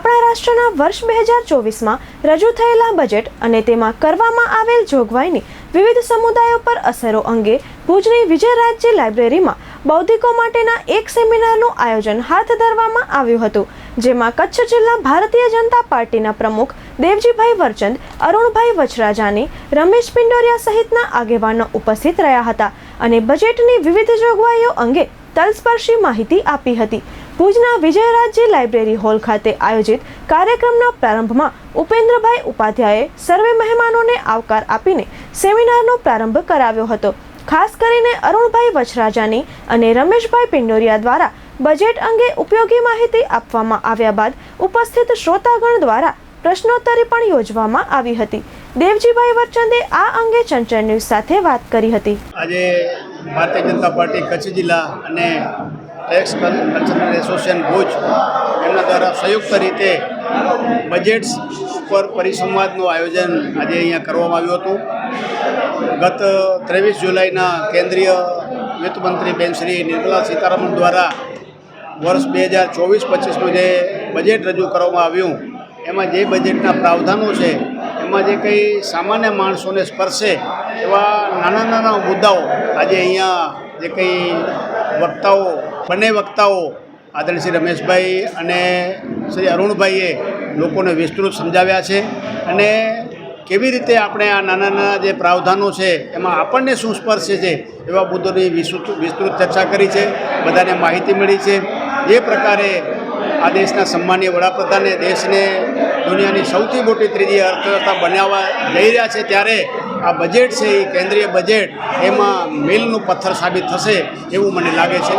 આપણા રાષ્ટ્રના વર્ષ બે હજાર ચોવીસમાં રજૂ થયેલા બજેટ અને તેમાં કરવામાં આવેલ જોગવાઈની વિવિધ સમુદાયો પર અસરો અંગે ભુજની વિજય રાજ્ય લાઇબ્રેરીમાં બૌદ્ધિકો માટેના એક સેમિનારનું આયોજન હાથ ધરવામાં આવ્યું હતું, જેમાં કચ્છ જિલ્લા ભારતીય જનતા પાર્ટીના પ્રમુખ દેવજીભાઈ વરચંદ, અરુણભાઈ વચરાજાની, રમેશ પિંડોરિયા સહિતના આગેવાનો ઉપસ્થિત રહ્યા હતા અને બજેટની વિવિધ જોગવાઈઓ અંગે તલસ્પર્શી માહિતી આપી હતી. ભુજના વિજયરાજજી લાઇબ્રેરી હોલ ખાતે આયોજિત કાર્યક્રમના પ્રારંભમાં ઉપેન્દ્રભાઈ ઉપાધ્યાયે સર્વે મહેમાનોને આવકાર આપીને સેમિનારનો પ્રારંભ કરાવ્યો હતો. ખાસ કરીને અરુણભાઈ વચરાજાની અને રમેશભાઈ પિંડોરિયા દ્વારા બજેટ અંગે ઉપયોગી માહિતી આપવામાં આવ્યા બાદ ઉપસ્થિત શ્રોતાગણ દ્વારા પ્રશ્નોત્તરી પણ યોજવામાં આવી હતી. દેવજીભાઈ વરચંદે આ અંગે ચંચળ ન્યૂઝ સાથે વાત કરી હતી. આજે ભારતીય જનતા પાર્ટી કચ્છ જિલ્લા અને ટેક્સ કલ્ચરલ એસોસિએશન ભુજ એમના દ્વારા સંયુક્ત રીતે બજેટ્સ ઉપર પરિસંવાદનું આયોજન આજે અહીંયા કરવામાં આવ્યું હતું. ગત ત્રેવીસ જુલાઈના કેન્દ્રીય વિત્તમંત્રી બેન શ્રી નિર્મલા સીતારામન દ્વારા વર્ષ બે હજાર ચોવીસ પચીસનું જે બજેટ રજૂ કરવામાં આવ્યું, એમાં જે બજેટના પ્રાવધાનો છે, એમાં જે કંઈ સામાન્ય માણસોને સ્પર્શે એવા નાના નાના મુદ્દાઓ આજે અહીંયા જે કંઈ વક્તાઓ બંને વક્તાઓ આદરણીય શ્રી રમેશભાઈ અને શ્રી અરુણભાઈએ લોકોને વિસ્તૃત સમજાવ્યા છે અને કેવી રીતે આપણે આ નાના નાના જે પ્રાવધાનો છે એમાં આપણને શું સ્પર્શે છે એવા મુદ્દોની વિસ્તૃત ચર્ચા કરી છે, બધાને માહિતી મળી છે. જે પ્રકારે આ દેશના સન્માનીય વડાપ્રધાને દેશને દુનિયાની સૌથી મોટી ત્રીજી અર્થવ્યવસ્થા બનાવવા જઈ રહ્યા છે ત્યારે આ બજેટ છે, એ કેન્દ્રીય બજેટ, એમાં મિલનું પથ્થર સાબિત થશે એવું મને લાગે છે.